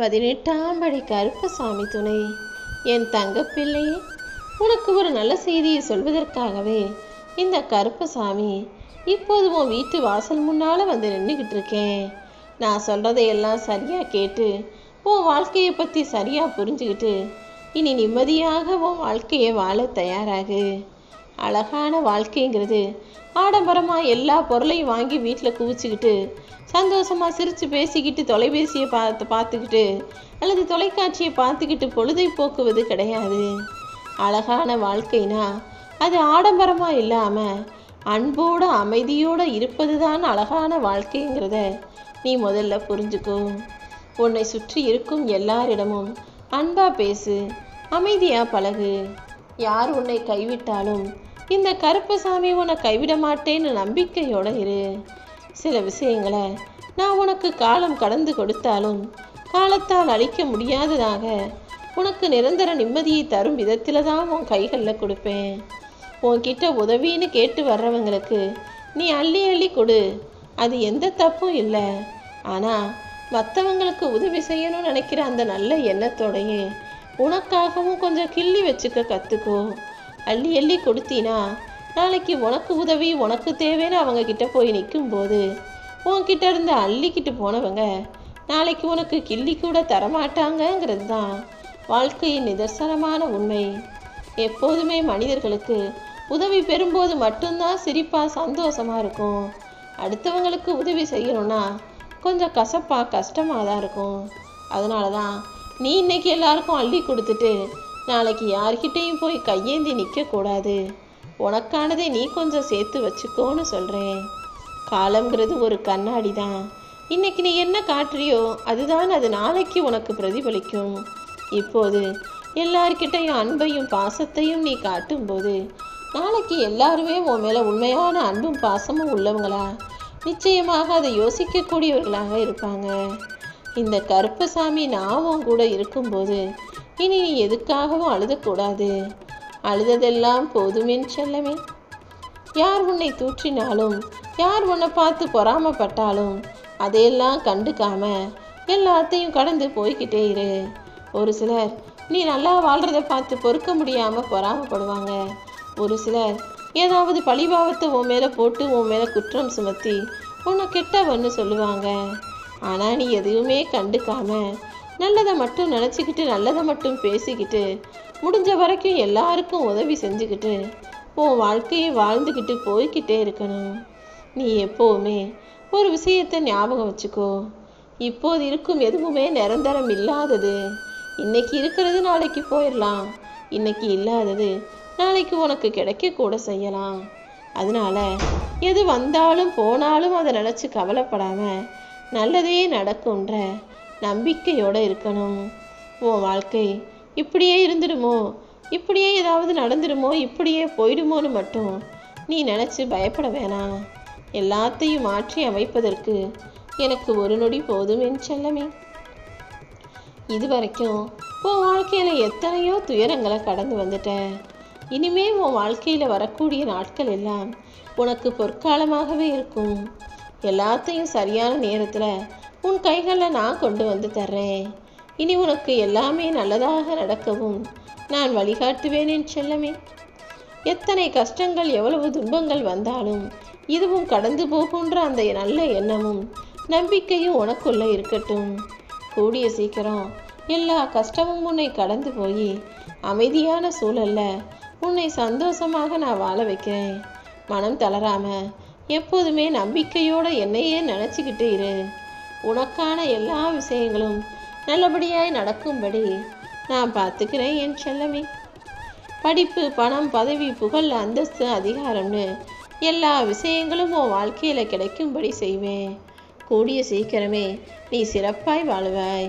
பதினெட்டாம் படி கருப்பசாமி துணை. என் தங்கப்பிள்ளையே உனக்கு ஒரு நல்ல செய்தியை சொல்வதற்காகவே இந்த கருப்பசாமி இப்போது உன் வீட்டு வாசல் முன்னால் வந்து நின்றுக்கிட்டு இருக்கேன். நான் சொல்கிறதையெல்லாம் சரியாக கேட்டு உன் வாழ்க்கையை பற்றி சரியாக புரிஞ்சுக்கிட்டு இனி நிம்மதியாக உன் வாழ்க்கையை வாழ தயாராகு. அழகான வாழ்க்கைங்கிறது ஆடம்பரமாக எல்லா பொருளையும் வாங்கி வீட்டில் குவிச்சுக்கிட்டு சந்தோஷமாக சிரித்து பேசிக்கிட்டு தொலைபேசியை பார்த்து பார்த்துக்கிட்டு அல்லது தொலைக்காட்சியை பார்த்துக்கிட்டு பொழுதை போக்குவது கிடையாது. அழகான வாழ்க்கைனா அது ஆடம்பரமாக இல்லாமல் அன்போடு அன்போட இருப்பது இருப்பதுதான் அழகான வாழ்க்கைங்கிறத நீ முதல்ல புரிஞ்சுக்கோ. உன்னை சுற்றி இருக்கும் எல்லாரிடமும் அன்பாக பேசு அமைதியாக பழகு. யார் உன்னை கைவிட்டாலும் இந்த கருப்பசாமி உன்னை கைவிட மாட்டேன்னு நம்பிக்கையோட இரு. சில விஷயங்களை நான் உனக்கு காலம் கடந்து கொடுத்தாலும் காலத்தால் அழிக்க முடியாததாக உனக்கு நிரந்தர நிம்மதியை தரும் விதத்தில் தான் உன் கைகளில் கொடுப்பேன். உன்கிட்ட உதவின்னு கேட்டு வர்றவங்களுக்கு நீ அள்ளி அள்ளி கொடு. அது எந்த தப்பும் இல்லை. ஆனால் மற்றவங்களுக்கு உதவி செய்யணும்னு நினைக்கிற அந்த நல்ல எண்ணத்தோடையே உனக்காகவும் கொஞ்சம் கிள்ளி வச்சுக்க கற்றுக்கோ அள்ளி அள்ளி கொடுத்தீனா? நாளைக்கு உனக்கு உதவி உனக்கு தேவைன்னு அவங்க கிட்ட போய் நிற்கும்போது உன்கிட்ட இருந்து அள்ளிக்கிட்டு போனவங்க நாளைக்கு உனக்கு கிள்ளி கூட தரமாட்டாங்கங்கிறது தான் வாழ்க்கையின் நிதர்சனமான உண்மை. எப்போதுமே மனிதர்களுக்கு உதவி பெறும்போது மட்டும்தான் சிரிப்பாக சந்தோஷமாக இருக்கும். அடுத்தவங்களுக்கு உதவி செய்யணும்னா கொஞ்சம் கசப்பாக கஷ்டமாக தான் இருக்கும். அதனால தான் நீ இன்னைக்கு எல்லாருக்கும் அள்ளி கொடுத்துட்டு நாளைக்கு யார்கிட்டையும் போய் கையேந்தி நிற்கக்கூடாது உனக்கானதை நீ கொஞ்சம் சேர்த்து வச்சுக்கோன்னு சொல்கிறேன் காலங்கிறது ஒரு கண்ணாடி தான் இன்னைக்கு நீ என்ன காட்டுறியோ அதுதான் அது நாளைக்கு உனக்கு பிரதிபலிக்கும். இப்போது எல்லார்கிட்டையும் அன்பையும் பாசத்தையும் நீ காட்டும்போது நாளைக்கு எல்லாருமே உன் மேலே உண்மையான அன்பும் பாசமும் உள்ளவங்களா? நிச்சயமாக அதை யோசிக்கக்கூடியவர்களாக இருப்பாங்க. இந்த கருப்பசாமி நான் உன் கூட இருக்கும்போது இனி நீ எதுக்காகவும் அழுதக்கூடாது. அழுததெல்லாம் போதுமென் செல்லமே. யார் உன்னை தூற்றினாலும் யார் உன்னை பார்த்து பொறாமப்பட்டாலும் அதையெல்லாம் கண்டுக்காம எல்லாத்தையும் கடந்து போய்கிட்டே இரு. ஒரு சிலர் நீ நல்லா வாழ்கிறத பார்த்து பொறுக்க முடியாமல் பொறாமப்படுவாங்க. ஒரு சிலர் ஏதாவது பழிபாவத்தை உன் மேலே போட்டு உன் மேலே குற்றம் சுமத்தி உன்னை கெட்டவன்னு சொல்லுவாங்க. ஆனால் நீ எதுவுமே கண்டுக்காமல் நல்லதை மட்டும் நினச்சிக்கிட்டு நல்லதை மட்டும் பேசிக்கிட்டு முடிஞ்ச வரைக்கும் எல்லாருக்கும் உதவி செஞ்சுக்கிட்டு உன் வாழ்க்கையை வாழ்ந்துக்கிட்டு போய்கிட்டே இருக்கணும். நீ எப்போவுமே ஒரு விஷயத்தை ஞாபகம் வச்சுக்கோ. இப்போது இருக்கும் எதுவுமே நிரந்தரம் இல்லாதது. இன்னைக்கு இருக்கிறது நாளைக்கு போயிடலாம். இன்னைக்கு இல்லாதது நாளைக்கு உனக்கு கிடைக்க கூட செய்யலாம். அதனால எது வந்தாலும் போனாலும் அதை நினச்சி கவலைப்படாமல் நல்லதே நடக்கும்ன்ற நம்பிக்கையோடு இருக்கணும். உன் வாழ்க்கை இப்படியே இருந்துடுமோ? இப்படியே ஏதாவது நடந்துடுமோ? இப்படியே போயிடுமோன்னு மட்டும் நீ நினச்சி பயப்பட வேணாம். எல்லாத்தையும் மாற்றி அமைப்பதற்கு எனக்கு ஒரு நொடி போதும் என் செல்லமே. இது வரைக்கும் உன் வாழ்க்கையில் எத்தனையோ துயரங்களை கடந்து வந்துட்ட இனிமே உன் வாழ்க்கையில் வரக்கூடிய நாட்கள் எல்லாம் உனக்கு பொற்காலமாகவே இருக்கும். எல்லாத்தையும் சரியான நேரத்தில் உன் கைகளில் நான் கொண்டு வந்து தர்றேன். இனி உனக்கு எல்லாமே நல்லதாக நடக்கவும். நான் வழிகாட்டுவேன் என் செல்லமே. எத்தனை கஷ்டங்கள் எவ்வளவு துன்பங்கள் வந்தாலும் இதுவும் கடந்து போகுன்ற அந்த நல்ல எண்ணமும் நம்பிக்கையும் உனக்குள்ள இருக்கட்டும். கூடிய சீக்கிரம் எல்லா கஷ்டமும் உன்னை கடந்து போய் அமைதியான சூழல்ல உன்னை சந்தோஷமாக நான் வாழ வைக்கிறேன். மனம் தளராம எப்போதுமே நம்பிக்கையோட என்னையே நினச்சிக்கிட்டு இரு. உனக்கான எல்லா விஷயங்களும் நல்லபடியாய் நடக்கும்படி நான் பார்த்துக்கிறேன் என் செல்லமே. படிப்பு பணம் பதவி புகழ் அந்தஸ்து அதிகாரம்னு எல்லா விஷயங்களும் உன் வாழ்க்கையில் கிடைக்கும்படி செய்வேன். கூடிய சீக்கிரமே நீ சிறப்பாய் வாழுவாய்.